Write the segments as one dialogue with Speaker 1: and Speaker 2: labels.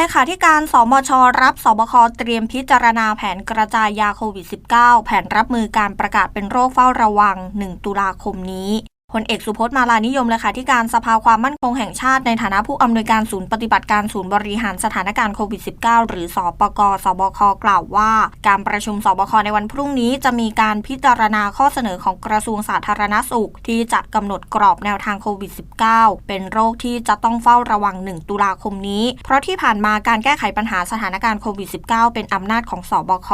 Speaker 1: เลขาธิการสมช รับสบคเตรียมพิจารณาแผนกระจายยาโควิด -19 แผนรับมือการประกาศเป็นโรคเฝ้าระวัง 1 ตุลาคมนี้ พลเอกสุพจน์มาลานิยมเลขาธิการสภาความมั่นคงแห่งชาติในฐานะผู้อำนวยการศูนย์ปฏิบัติการศูนย์บริหารสถานการณ์โควิด -19 หรือสอปกสบคกล่าวว่า การประชุมสบคในวันพรุ่งนี้จะมีการพิจารณาข้อเสนอของกระทรวงสาธารณสุข ที่จะกำหนดกรอบแนวทางโควิด -19 เป็นโรคที่จะต้องเฝ้าระวัง 1 ตุลาคมนี้ เพราะที่ผ่านมาการแก้ไขปัญหาสถานการณ์โควิด -19 เป็นอำนาจของสบค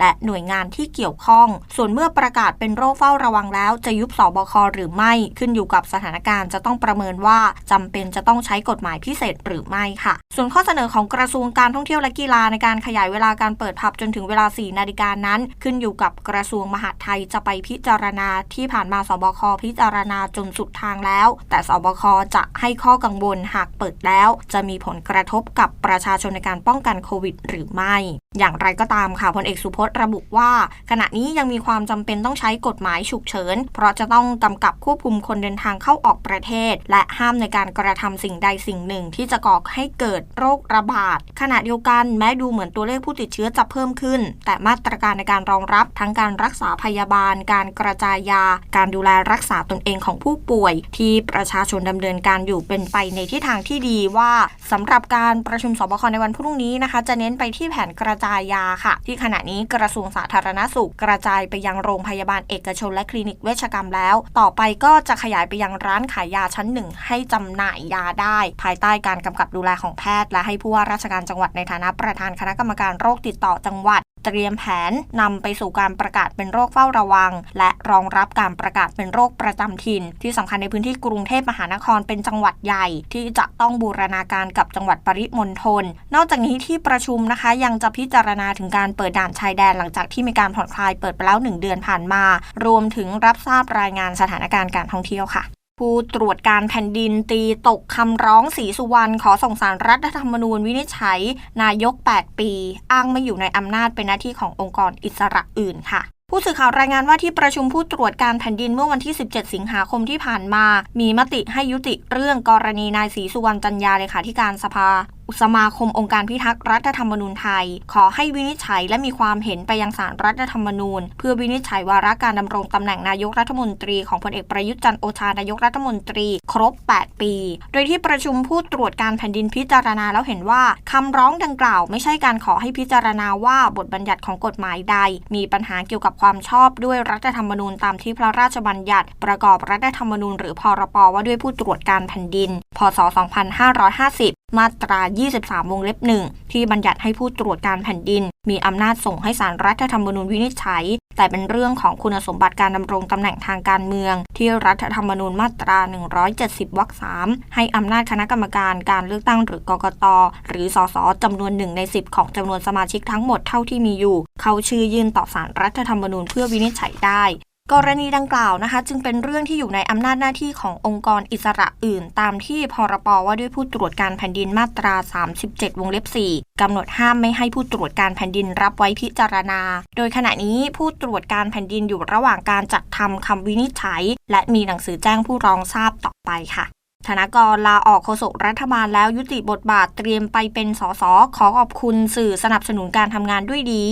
Speaker 1: และหน่วยงานที่เกี่ยวข้อง ส่วนเมื่อประกาศเป็นโรคเฝ้าระวังแล้วจะยุบสบคหรือไม่ขึ้นอยู่กับสถานการณ์จะต้องประเมินว่าจำเป็นจะต้องใช้กฎหมายพิเศษหรือไม่ค่ะ ส่วนข้อเสนอของกระทรวงการท่องเที่ยวและกีฬาในการขยายเวลาการเปิดผับจนถึงเวลา 4 นาฬิกานั้น ขึ้นอยู่กับกระทรวงมหาดไทยจะไปพิจารณาที่ผ่านมาสบคพิจารณาจนสุดทางแล้ว แต่สบคจะให้ข้อกังวลหากเปิดแล้ว จะมีผลกระทบกับประชาชนในการป้องกันโควิด หรือไม่ อย่างไรก็ตามค่ะพลเอกสุพจน์ระบุว่า ขณะนี้ยังมีความจำเป็นต้องใช้กฎหมายฉุกเฉิน เพราะจะต้องกำกับควบคุมคนเดินทางเข้าออกประเทศ และห้ามในการกระทำสิ่งใดสิ่งหนึ่ง ที่จะก่อให้เกิดโรคระบาด ขณะเดียวกันแม้ดูเหมือนตัวเลขผู้ติดเชื้อจะเพิ่มขึ้น แต่มาตรการในการรองรับทั้งการรักษาพยาบาล การกระจายยา การดูแลรักษาตนเองของผู้ป่วย ที่ประชาชนดำเนินการอยู่เป็นไปในทิศทางที่ดีว่าสำหรับการประชุมสบคในวันพรุ่งนี้นะคะ จะเน้นไปที่แผนกระจายยาค่ะ ที่ขณะนี้กระทรวงสาธารณสุข กระจายไปยังโรงพยาบาลเอกชนและคลินิกเวชกรรมแล้ว ต่อไปก็จะขยายไปยังร้านขายยาชั้นหนึ่งให้จำหน่ายยาได้ ภายใต้การกำกับดูแลของแพทย์ และให้ผู้ว่าราชการจังหวัดในฐานะประธานคณะกรรมการโรคติดต่อจังหวัด เตรียมแผนนำไปสู่การประกาศเป็นโรคเฝ้าระวัง และรองรับการประกาศเป็นโรคประจำถิ่น ที่สำคัญในพื้นที่กรุงเทพมหานครเป็นจังหวัดใหญ่ ที่จะต้องบูรณาการกับจังหวัดปริมณฑลนอกจากนี้ที่ประชุมนะคะ ยังจะพิจารณาถึงการเปิดด่านชายแดนหลังจากที่มีการผ่อนคลายเปิดไปแล้ว 1 เดือนผ่านมา รวมถึงรับทราบรายงานสถานการณ์การท่องเที่ยวค่ะ ผู้ตรวจการแผ่นดินตีตกคำร้องสีสุวรรณขอส่งสารรัฐธรรมนูญวินิจฉัย นายก 8 ปี อ้างไม่อยู่ในอำนาจเป็นหน้าที่ขององค์กรอิสระอื่นค่ะผู้สื่อข่าวรายงานว่าที่ประชุมผู้ตรวจการแผ่นดินเมื่อวันที่ 17 สิงหาคมที่ผ่านมา มีมติให้ยุติเรื่องกรณีนายศรีสุวรรณจันยาเลขาธิการสภา สมาคมองค์การพิทักษ์รัฐธรรมนูญไทย ขอให้วินิจฉัยและมีความเห็นไปยังศาลรัฐธรรมนูญ เพื่อวินิจฉัยวาระการดำรงตำแหน่งนายกรัฐมนตรีของพลเอกประยุทธ์จันทร์โอชานายกรัฐมนตรี ครบ 8 ปี โดยที่ประชุมผู้ตรวจการแผ่นดินพิจารณาแล้วเห็นว่าคำร้องดังกล่าว ไม่ใช่การขอให้พิจารณาว่าบทบัญญัติของกฎหมายใด มีปัญหาเกี่ยวกับความชอบด้วยรัฐธรรมนูญตามที่พระราชบัญญัติ ประกอบรัฐธรรมนูญ หรือพรปว่าด้วยผู้ตรวจการแผ่นดิน พศ 2550 มาตรา 23 วงเล็บหนึ่งที่บัญญัติให้ผู้ตรวจการแผ่นดิน มีอำนาจส่งให้สารรัฐธรรมนูญวินิจฉัย แต่เป็นเรื่องของคุณสมบัติการดำรงตำแหน่งทางการเมือง ที่รัฐธรรมนูญมาตรา 170 วรรค3ให้อำนาจคณะกรรมการการเลือกตั้งหรือกกต หรือสสจำนวนหนึ่งใน 10 ของจำนวนสมาชิกทั้งหมดเท่าที่มีอยู่ เข้าชื่อยื่นต่อสารรัฐธรรมนูญเพื่อวินิจฉัยได้ กรณีดังกล่าวนะคะ จึงเป็นเรื่องที่อยู่ในอำนาจหน้าที่ขององค์กรอิสระอื่น ตามที่พรปว่าด้วยผู้ตรวจการแผ่นดินมาตรา 37 วงเล็บ 4กำหนดห้ามไม่ให้ผู้ตรวจการแผ่นดินรับไว้พิจารณา โดยขณะนี้ผู้ตรวจการแผ่นดินอยู่ระหว่างการจัดทำคำวินิจฉัย และมีหนังสือแจ้งผู้ร้องทราบต่อไปค่ะธนากรลาออกโฆษกรัฐบาลแล้วยุติบทบาทเตรียมไปเป็นสสขอขอบคุณสื่อสนับสนุนการทำงานด้วยดี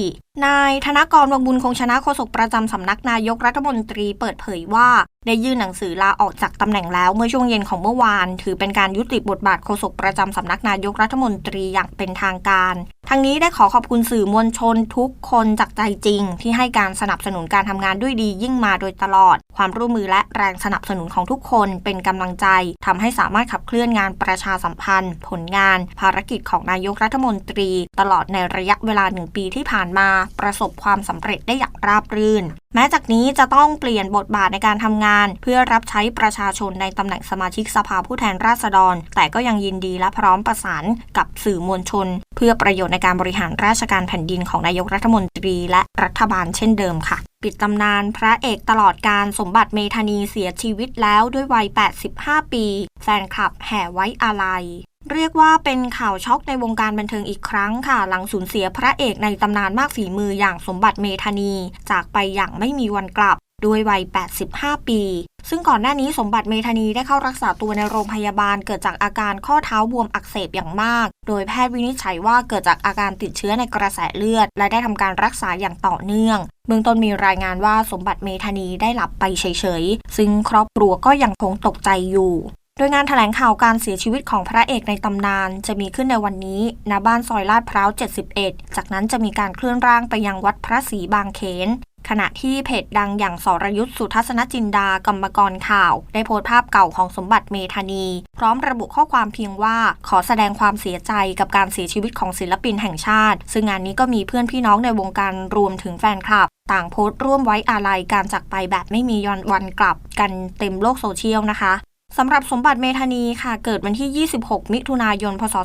Speaker 1: นายธนกรวังบุญคงชนะโฆษกประจำสำนักนายกรัฐมนตรีเปิดเผยว่า ได้ยื่นหนังสือลาออกจากตำแหน่งแล้วเมื่อช่วงเย็นของเมื่อวาน ถือเป็นการยุติบทบาทโฆษกประจำสำนักนายกรัฐมนตรีอย่างเป็นทางการ ทั้งนี้ได้ขอขอบคุณสื่อมวลชนทุกคนจากใจจริง ที่ให้การสนับสนุนการทำงานด้วยดียิ่งมาโดยตลอด ความร่วมมือและแรงสนับสนุนของทุกคนเป็นกำลังใจทำให้สามารถขับเคลื่อนงานประชาสัมพันธ์ ผลงาน ภารกิจของนายกรัฐมนตรี ตลอดในระยะเวลาหนึ่งปีที่ผ่านมาประสบความสำเร็จได้อย่างราบรื่น แม้จากนี้จะต้องเปลี่ยนบทบาทในการทำงาน เพื่อรับใช้ประชาชนในตำแหน่งสมาชิกสภาผู้แทนราษฎร แต่ก็ยังยินดีและพร้อมประสานกับสื่อมวลชน เพื่อประโยชน์ในการบริหารราชการแผ่นดินของนายกรัฐมนตรี และรัฐบาลเช่นเดิมค่ะปิดตำนานพระเอกตลอดการสมบัติเมธานีเสียชีวิตแล้วด้วยวัย 85 ปี แฟนคลับแห่ไว้อาลัย เรียกว่าเป็นข่าวช็อกในวงการบันเทิงอีกครั้งค่ะ หลังสูญเสียพระเอกในตำนานมากฝีมืออย่างสมบัติเมธานี จากไปอย่างไม่มีวันกลับด้วยวัย 85 ปี ซึ่งก่อนหน้านี้สมบัติเมธานีได้เข้ารักษาตัวในโรงพยาบาลเกิดจากอาการข้อเท้าบวมอักเสบอย่างมาก โดยแพทย์วินิจฉัยว่าเกิดจากอาการติดเชื้อในกระแสเลือด และได้ทำการรักษาอย่างต่อเนื่อง เบื้องต้นมีรายงานว่าสมบัติเมธานีได้หลับไปเฉยๆ ซึ่งครอบครัวก็ยังคงตกใจอยู่ โดยงานแถลงข่าวการเสียชีวิตของพระเอกในตำนาน จะมีขึ้นในวันนี้ณบ้านซอยลาดพร้าว 71 จากนั้นจะมีการเคลื่อนร่างไปยังวัดพระศรีบางเขน ขณะที่เพจดังอย่างสรยุทธสุทัศนจินดากรรมกรข่าว ได้โพสต์ภาพเก่าของสมบัติเมธานี พร้อมระบุข้อความเพียงว่าขอแสดงความเสียใจกับการเสียชีวิตของศิลปินแห่งชาติ ซึ่งงานนี้ก็มีเพื่อนพี่น้องในวงการรวมถึงแฟนคลับต่างโพสต์ร่วมไว้อาลัยการจากไปแบบไม่มีย้อนวันกลับกันเต็มโลกโซเชียลนะคะ สำหรับสมบัติเมธานีค่ะ เกิดวันที่ 26 มิถุนายน พศ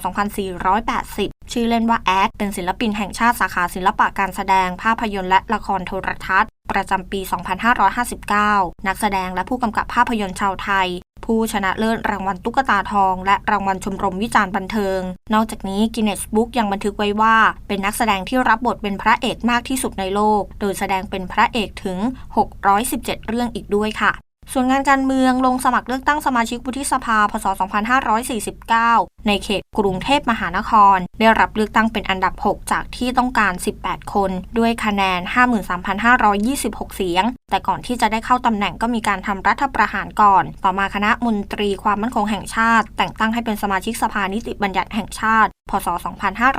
Speaker 1: 2480 ชื่อเล่นว่าแอด เป็นศิลปินแห่งชาติสาขาศิลปะการแสดง ภาพยนตร์และละครโทรทัศน์ ประจำปี 2559 นักแสดงและผู้กำกับภาพยนตร์ชาวไทย ผู้ชนะเลิศรางวัลตุ๊กตาทอง และรางวัลชมรมวิจารณ์บันเทิง นอกจากนี้กินเนสบุ๊กยังบันทึกไว้ว่า เป็นนักแสดงที่รับบทเป็นพระเอกมากที่สุดในโลก โดยแสดงเป็นพระเอกถึง 617 เรื่องอีกด้วยค่ะ ส่วนงานการเมืองลงสมัครเลือกตั้งสมาชิกวุฒิสภา พศ 2549 ในเขตกรุงเทพมหานคร ได้รับเลือกตั้งเป็นอันดับ 6 จากที่ต้องการ 18 คน ด้วยคะแนน 53,526 เสียง แต่ก่อนที่จะได้เข้าตำแหน่งก็มีการทำรัฐประหารก่อน ต่อมาคณะมนตรีความมั่นคงแห่งชาติ แต่งตั้งให้เป็นสมาชิกสภานิติบัญญัติแห่งชาติ พศ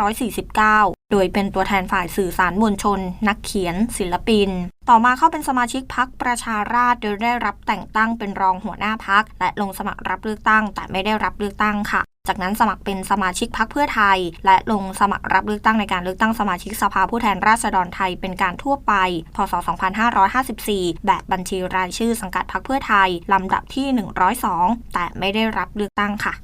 Speaker 1: 2549โดยเป็นตัวแทนฝ่ายสื่อสารมวลชน นักเขียน ศิลปิน ต่อมาเข้าเป็นสมาชิกพักประชาราษฎรโดยได้รับแต่งตั้งเป็นรองหัวหน้าพัก และลงสมัครรับเลือกตั้ง แต่ไม่ได้รับเลือกตั้งค่ะจากนั้นสมัครเป็นสมาชิกพักเพื่อไทย และลงสมัครรับเลือกตั้งในการเลือกตั้งสมาชิกสภาผู้แทนราษฎรไทยเป็นการทั่วไป พศ 2554 แบบบัญชีรายชื่อสังกัดพักเพื่อไทย ลำดับที่ 102 แต่ไม่ได้รับเลือกตั้งค่ะ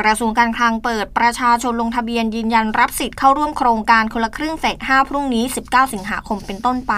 Speaker 1: กระทรวงการคลังเปิดประชาชนลงทะเบียนยืนยันรับสิทธิ์เข้าร่วมโครงการคนละครึ่งเฟส5พรุ่งนี้ 19 สิงหาคมเป็นต้นไป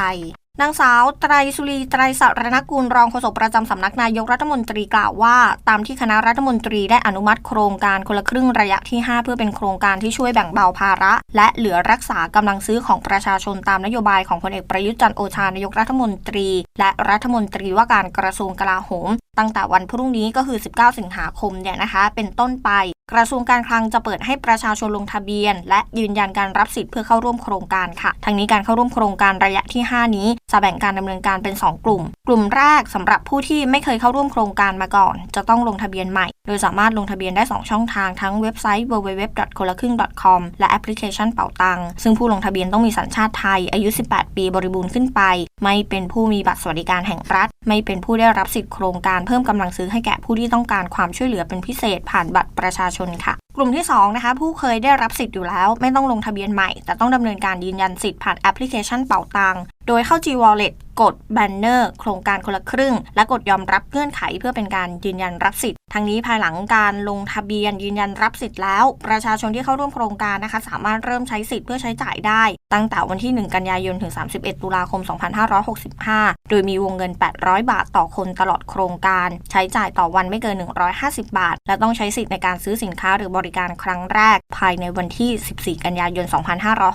Speaker 1: นางสาวไตรสุรีไตรสรณกุลรองโฆษกประจำสำนักนายกรัฐมนตรีกล่าวว่า ตามที่คณะรัฐมนตรีได้อนุมัติโครงการคนละครึ่งระยะที่ 5 เพื่อเป็นโครงการที่ช่วยแบ่งเบาภาระ และเหลือรักษากำลังซื้อของประชาชนตามนโยบายของพลเอกประยุทธ์จันทร์โอชานายกรัฐมนตรี และรัฐมนตรีว่าการกระทรวงกลาโหม ตั้งแต่วันพรุ่งนี้ก็คือ 19 สิงหาคมเนี่ยนะคะ เป็นต้นไป กระทรวงการคลังจะเปิดให้ประชาชนลงทะเบียน และยืนยันการรับสิทธิ์เพื่อเข้าร่วมโครงการค่ะ ทั้งนี้การเข้าร่วมโครงการระยะที่ 5 นี้ จะแบ่งการดำเนินการเป็น 2 กลุ่ม กลุ่มแรกสำหรับผู้ที่ไม่เคยเข้าร่วมโครงการมาก่อน จะต้องลงทะเบียนใหม่ โดยสามารถลงทะเบียนได้ 2 ช่องทางทั้งเว็บไซต์ www. คนละครึ่ง .com และแอปพลิเคชันเป่าตัง ซึ่งผู้ลงทะเบียนต้องมีสัญชาติไทย อายุ 18 ปีบริบูรณ์ขึ้นไป ไม่เป็นผู้มีบัตรสวัสดิการแห่งรัฐ ไม่เป็นผู้ได้รับสิทธิโครงการเพิ่มกำลังซื้อให้แก่ผู้ที่ต้องการความช่วยเหลือเป็นพิเศษผ่านบัตรประชาชนค่ะ กลุ่มที่2นะคะผู้เคยได้รับสิทธิ์อยู่แล้ว ไม่ต้องลงทะเบียนใหม่ แต่ต้องดำเนินการยืนยันสิทธิ์ผ่านแอปพลิเคชันเป๋าตังโดยเข้า G Wallet กดแบนเนอร์โครงการคนละครึ่ง และกดยอมรับเงื่อนไขเพื่อเป็นการยืนยันรับสิทธิ์ทั้งนี้ภายหลังการลงทะเบียนยืนยันรับสิทธิ์แล้ว ประชาชนที่เข้าร่วมโครงการนะคะ สามารถเริ่มใช้สิทธิ์เพื่อใช้จ่ายได้ ตั้งแต่วันที่ 1 กันยายนถึง 31 ตุลาคม 2565 โดยมีวงเงิน 800 บาทต่อคนตลอดโครงการ ใช้จ่ายต่อวันไม่เกิน 150 บาท และต้องใช้สิทธิ์ในการซื้อสินค้าหรือบริการครั้งแรก ภายในวันที่ 14 กันยายน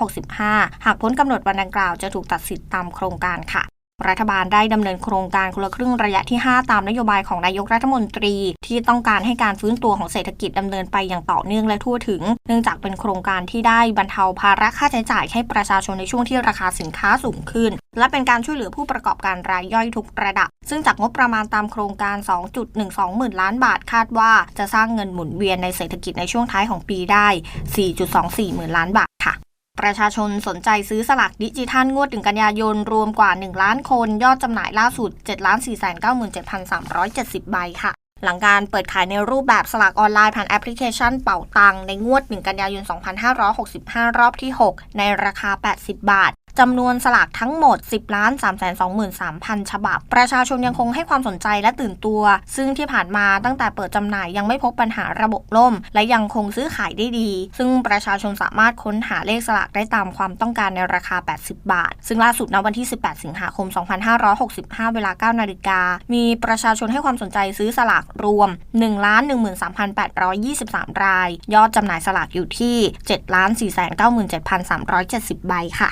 Speaker 1: 2565 หากพ้นกำหนดวันดังกล่าวจะถูกตัดสิทธิ์ตามโครงการค่ะ รัฐบาลได้ดำเนินโครงการคนละครึ่งระยะที่ 5 ตามนโยบายของนายกรัฐมนตรี ที่ต้องการให้การฟื้นตัวของเศรษฐกิจดำเนินไปอย่างต่อเนื่องและทั่วถึง เนื่องจากเป็นโครงการที่ได้บรรเทาภาระค่าใช้จ่ายให้ประชาชนในช่วงที่ราคาสินค้าสูงขึ้น และเป็นการช่วยเหลือผู้ประกอบการรายย่อยทุกระดับ ซึ่งจากงบประมาณตามโครงการ 2.12 หมื่นล้านบาทคาดว่า จะสร้างเงินหมุนเวียนในเศรษฐกิจในช่วงท้ายของปีได้ 4.24 หมื่นล้านบาทค่ะ ประชาชนสนใจซื้อสลากดิจิทัลงวดถึงกันยายน รวมกว่า 1 ล้านคน ยอดจำหน่ายล่าสุด 7 4 9 7 3 7 0 ใบค่ะ หลังการเปิดขายในรูปแบบสลากออนไลน์ผ่านแอปพลิเคชันเป่าตังในงวด 1 กันยายน 2565 รอบที่ 6 ในราคา 80 บาทจำนวนสลากทั้งหมด 10ล้าน323,000 ฉบับ ประชาชนยังคงให้ความสนใจและตื่นตัว ซึ่งที่ผ่านมาตั้งแต่เปิดจำหน่ายยังไม่พบปัญหาระบบล่ม และยังคงซื้อขายได้ดี ซึ่งประชาชนสามารถค้นหาเลขสลากได้ตามความต้องการในราคา 80 บาท ซึ่งล่าสุดณวันที่ 18 สิงหาคม 2565 เวลา 9 นาฬิกา มีประชาชนให้ความสนใจซื้อสลากรวม 1,13,823 ราย ยอดจำหน่ายสลากอยู่ที่ 7,497,370 ใบค่ะ